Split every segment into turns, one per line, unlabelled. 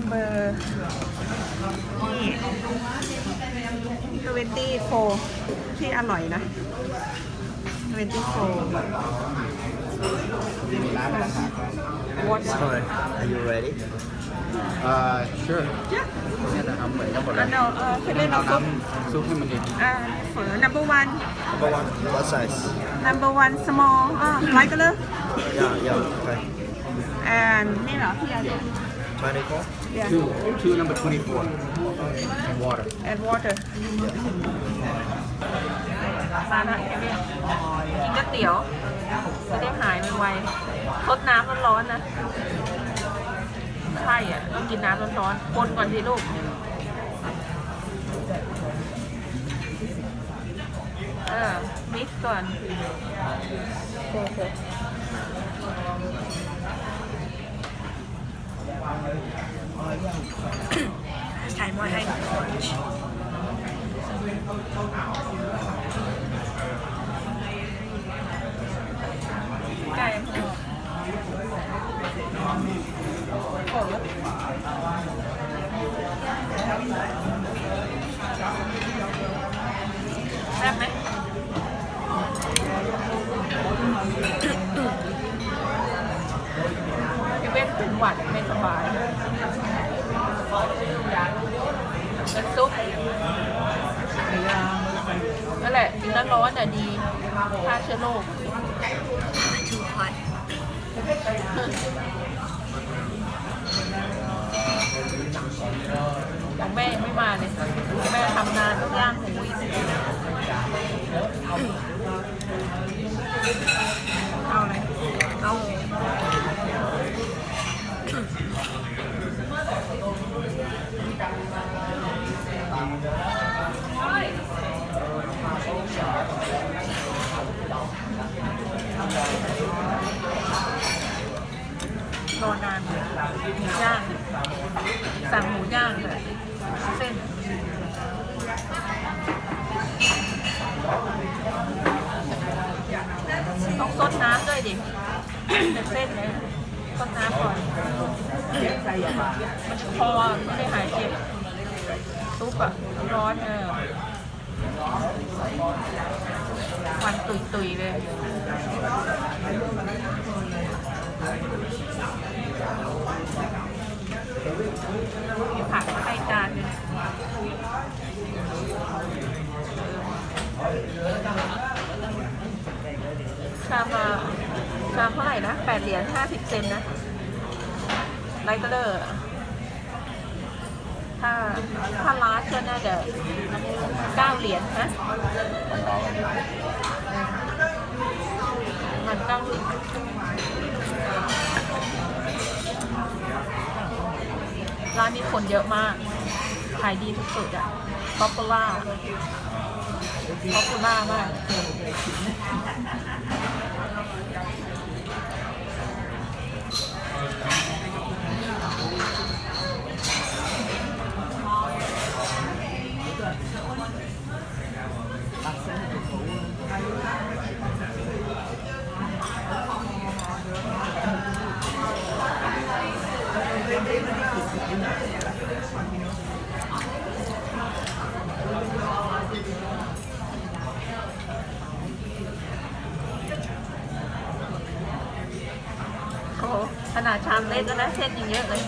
number นี่24ที่อร่อยนะ 24 what
Sorry. Are you ready?
Uh, sure.
เนี่ยจะทำเหมือนกันหมดเล
อั
ย
นเนาเออคือเล่น
เอา
น้ำซุป
น้ำซุปให้มันดี
อ่าเฝอ number one
Number one. What size?
number one small อ่าไลท์ก็เลย
Yeah, yeah. Okay.
and นี่เหรอพี่อะไร
Twenty-four.
Yeah
two two number twenty four and water
and water มาละเอเมี่กินก๋วยเตี๋ยวจะได้หายไวๆทดน้ำร้อนๆนะ ใช่อะต้องกินน้ำร้อนๆคนก่อนสิลูก เออ มิกซ์ก่อน โอเคถ่ายมวยให้ไก่เปิดแซ่บไหมพี่เว้นเป็นหวัดไม่สบาย น้ำซุปนั่นแหละกินแล้วร้อนอะดีฆ่าเชื้อโรค
too hot.
ของแม่ไม่มาเลยแม่ทำนานต้องย่างหมูอีกเอาอะไร เอา รอนานย่าง สั่งหมูย่างเลยเส้น ต้องซดน้ำด้วยดิ เป็นเส้นเลยซดน้ำก่อนมันคอไม่ได้หายเจ็บซุปอะร้อนเออควันตุยๆเลย มีผักมาให้จานหนึง ชามละชามเท่าไหร่นะแปดเหรียญห้าสิบเซนนะไลท์เตอร์ถ้าถ้าร้านก็น่าจะเก้าเหรียญนะมันเก้าเหรียญร้านนี้คนเยอะมาก ขายดีทุกสุดอะป๊อปปูล่าป๊อปปูล่ามาก เล็กก็ได้เส้นยังเยอะเลย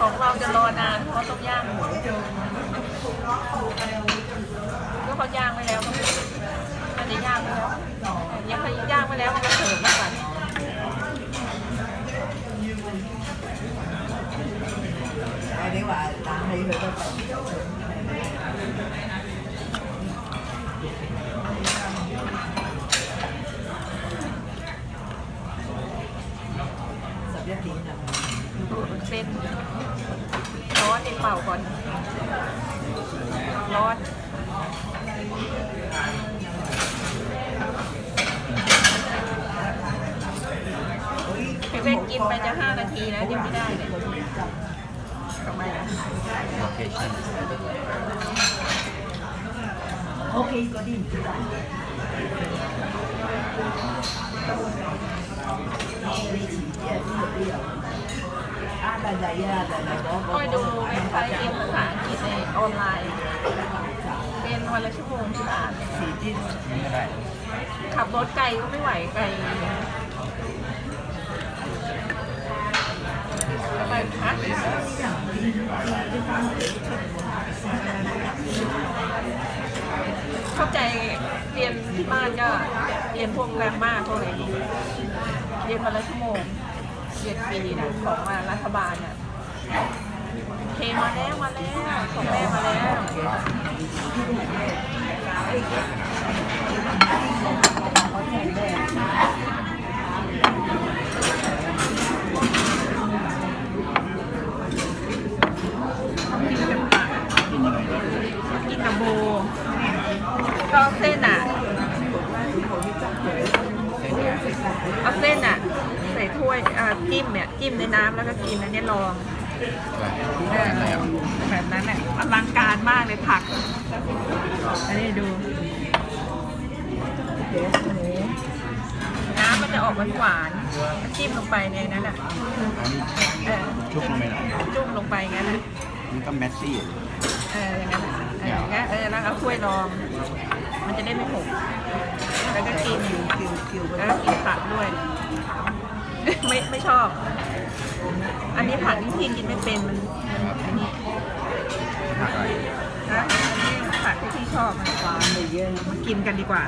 ของเราจะรอนานเพราะต้องย่างหมูก็เขาย่างไปแล้ว มันจะย่างไปแล้วยังเขาย่างไปแล้ว โอเคชั่นคอยดูเว็บไซต์เรียนภาษาอังกฤษในออนไลน์เป็นวันละชั่วโมงที่บ้าน
นี่ก็
ขับรถไกลก็ไม่ไหวไกลไปพัก เข้าใจเรียนที่บ้านก็เรียนพวกแกรมมาพวกอะไรนี้เรียนวันละชั่วโมงเรียนฟรีนะของมารัฐบาลอะเคมาแล้วมาแล้วของแม่มาแล้ว กินกับโบก็เอาเส้นอะเอาเส้นอะ ใส่ถ้วยอ่าจิ้มเนี่ยจิ้มในน้ำแล้วก็กินอันนี้ลองเออแบบนั้นแหละอลังการมากเลยผัก อันนี้ดูน้ำมันจะออกหวานๆจิ้มลงไปในนั้นอะเออ
ชุบลงไปหน่อย
จุ่มลงไปงั้นอะ
นี่ก็แมสซี่
เอออย่างนั้น อะเออย่างนั้นเออแล้วเอาถ้วยรอง มันจะได้ไม่หกแล้วก็กินแล้วก็กินผักด้วย ไม่ไม่ชอบ อันนี้ผักที่พี่กินไม่เป็นมันมันอันนี้
ผักอะไร
นะอันนี้ผักที่พี่ชอบมันหวานเลยเยอะมากินกันดีกว่า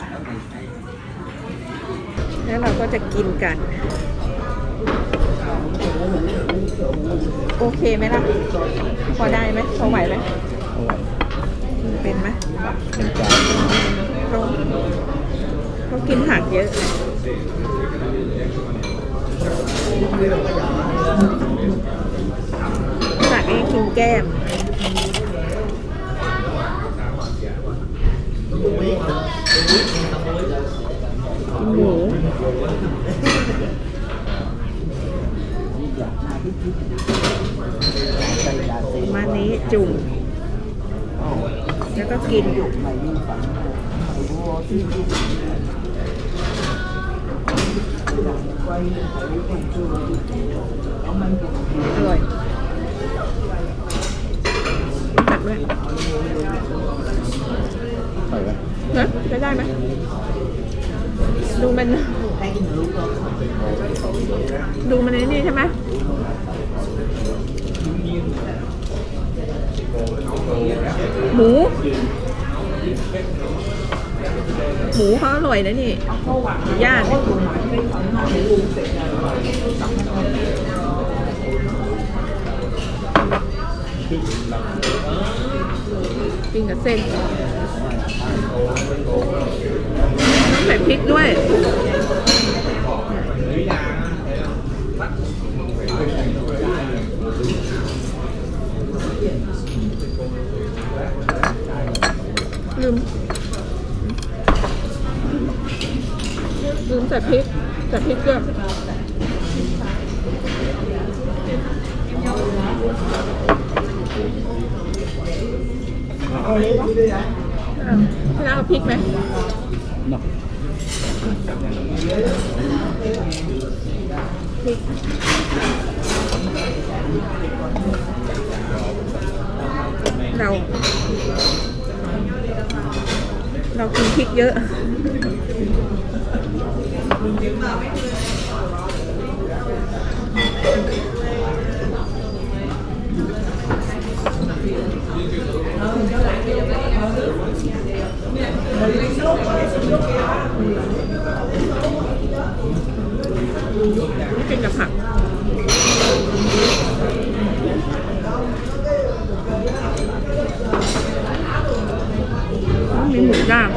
แล้วเราก็จะกินกัน โอเคไหมล่ะ พอได้ไหมพอไหวไหม เป็นไหม
เป็นจาน
เขาเขากินผักเยอะผักเองกินแก้ม กินอยู่ไหนมีฝันไอ้วัวที่อยังไว้ไว้คนช่วยเอา
มันเป็น
ด้วยตักด้วย
ใส่ไหม
นะะได้ไหมดูมันดูมันนี่ใช่ไหมหมู หมูเขาอร่อยนะนี่ย่างกินกับเส้นต้องใส่พริกด้วย ลืม ลืมใส่พริกใส่พริกด้วยอะพี่น้าเอาพริกไหม
เนาะ
พริกเรา เรากินพริกเยอะ กินกับผัก มีหมูย่าง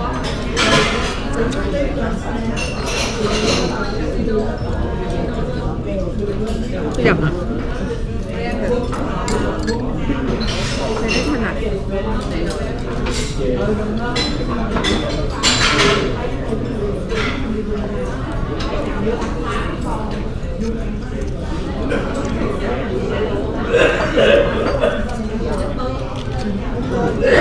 อยากอะจะได้ถนัดห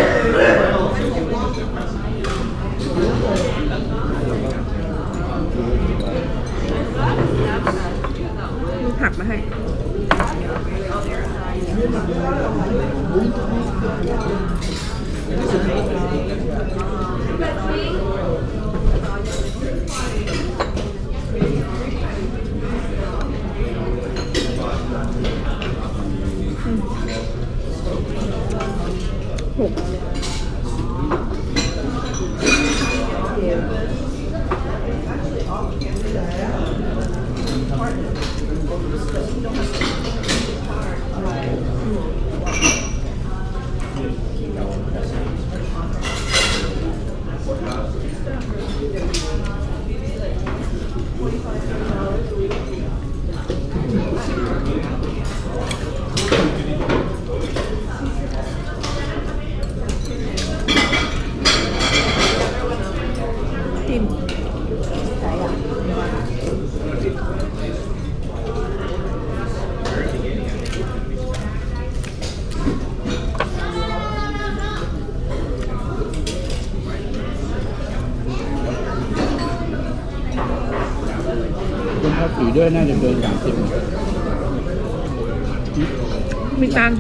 Great.
คุณภาษีด้วยน่าจะเกินสามสิบ
มีตังค์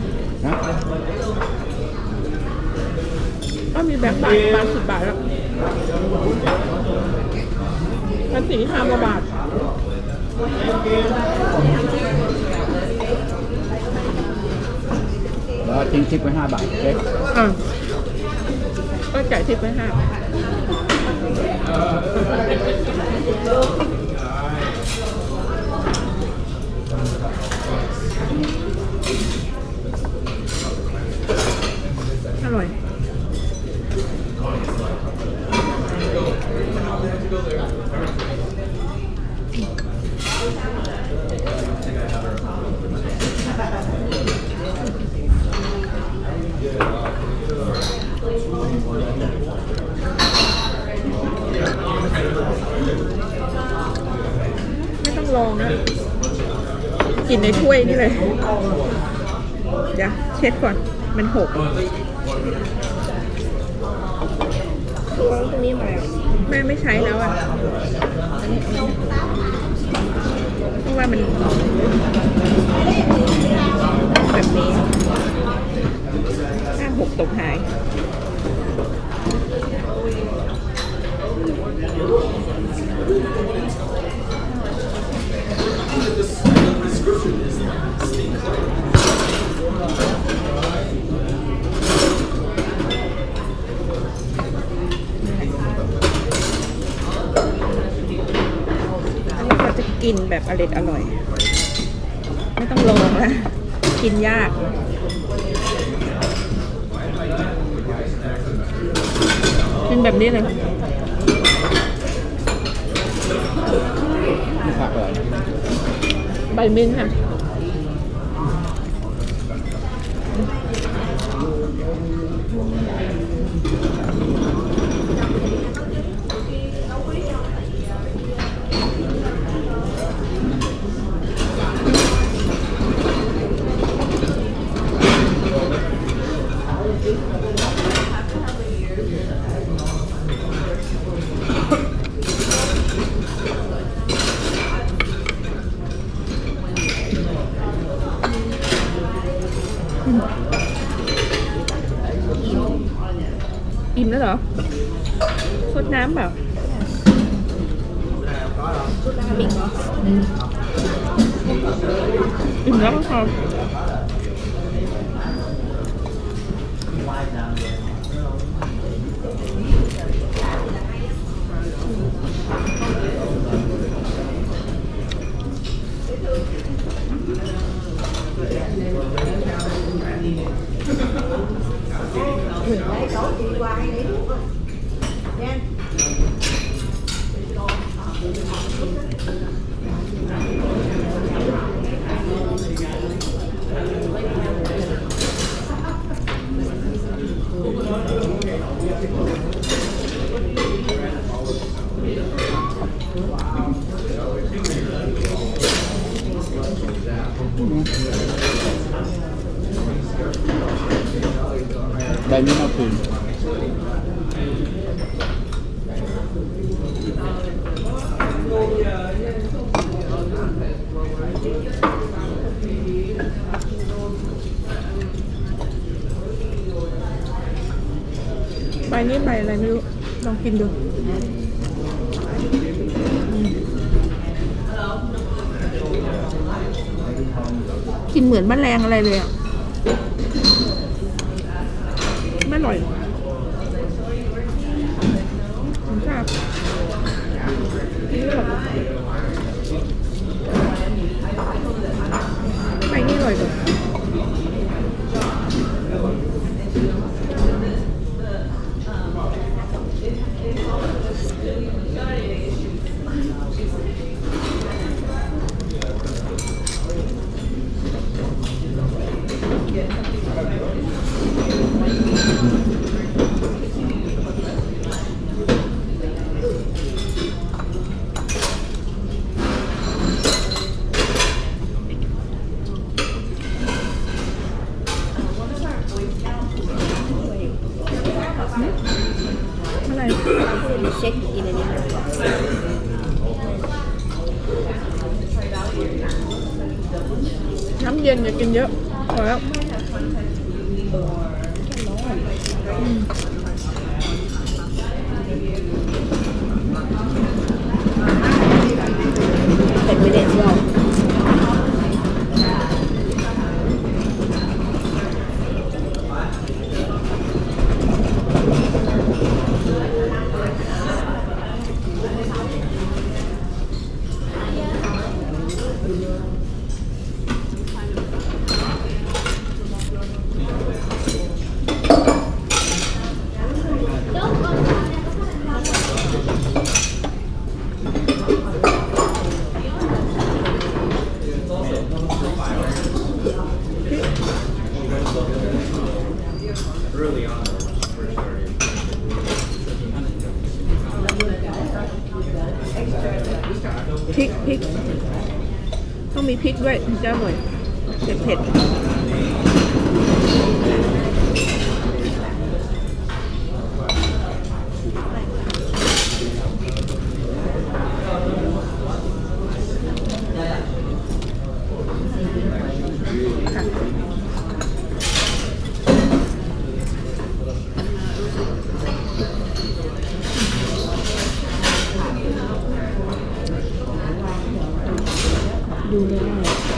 นะ
ก็มีแบงค์บาทบาทสิบบาทแล้วภาษีห้าบาท
แล้วทิ้งทิปไปห้าบาทโอเค
อะก็จ่ายทิปไปห้าอร่อย ไม่ต้องลองนะ กินในถ้วยนี่เลย เดี๋ยวเช็ดก่อน มันหกตรงนี้มา แม่ไม่ใช้แล้วอะเพราะว่ามันแบบนี้ห้าหกตกหาย กินแบบอร่อยอร่อย ไม่ต้องลองนะกินยาก กินแบบนี้เลยค่ะ
นี่ผักอะไร
ใบมิ้นท์ค่ะ ใบนี่มาคืน
ใบนี้
ใบอะไรไม่รู้ ลองกินดูกินเหมือนมแมลงอะไรเลยอะ น้ำเย็นอย่ากินเยอะพอแล้ว
เผ็ดไม่เด็ด
หรอก จ้าหมดเผ็ดเผ็ดดูได้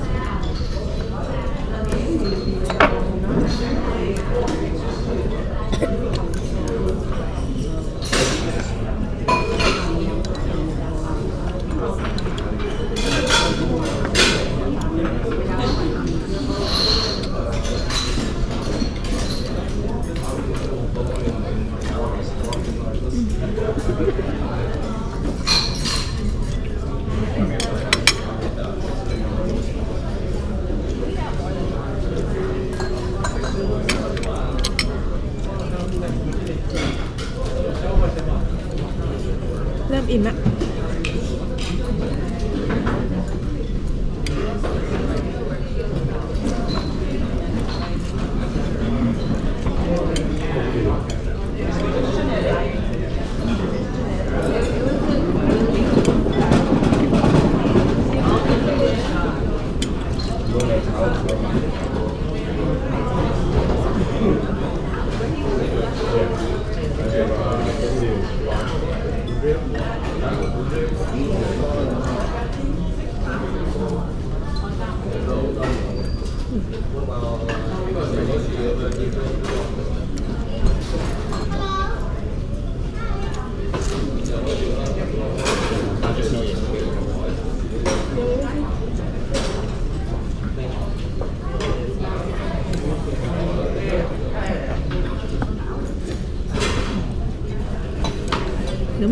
ริ่มอิ่มแล้ว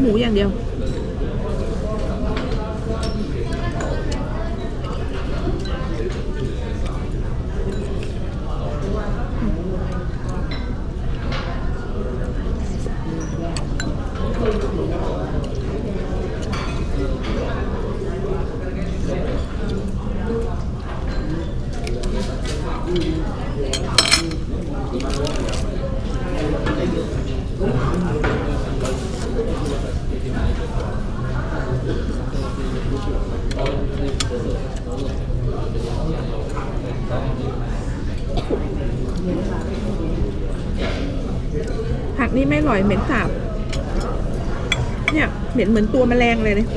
หมูอย่างเดียว Thank you. ม่อร่อยเหม็นสาบ เนี่ยเหม็นเหมือนตัวแมลงเลยเลย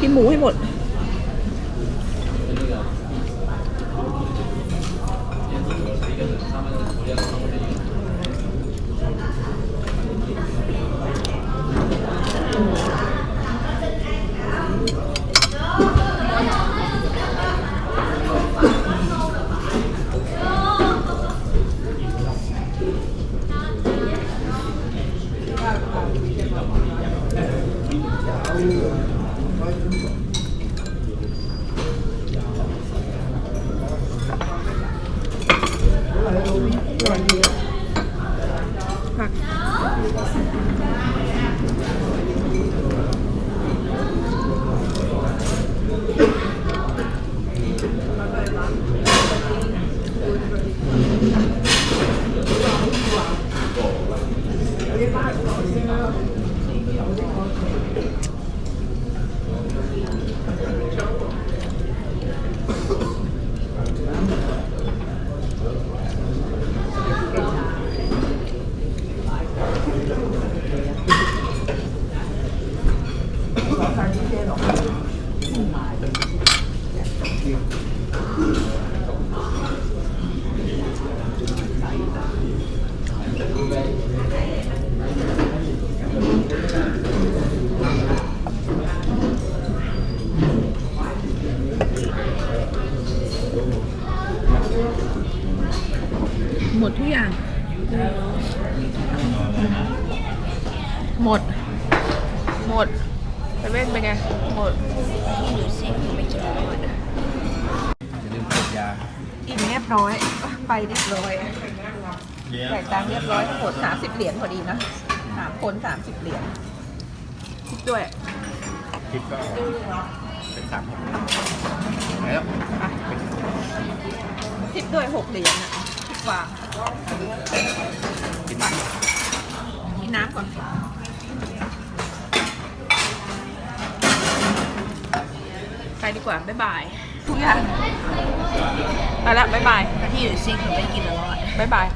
กินหมูให้หมด ไปเว้นไปนไง หมด
ที่หนูเช็คหนูไปกินอร่อย
อย่าลืมกดยา
กินเรียบร้อย ไปเรียบร้อยแจกตังค์เรียบร้อยทั้งหมดสามสิบเหรียญพอดีนะสามคนสามสิบเหรียญคิดด้วย
คลิปก็เป็นสามไหนแล้ว
คิดด้วยหกเหรียญนะคิดวาง
กินมัน
กินน้ำก่อน ไป ดีกว่า บ๊ายบาย ทุกอย่างไปแล้วบ๊ายบาย
ที่หนูเช็คหนูไปกินอร่อย
บ๊ายบาย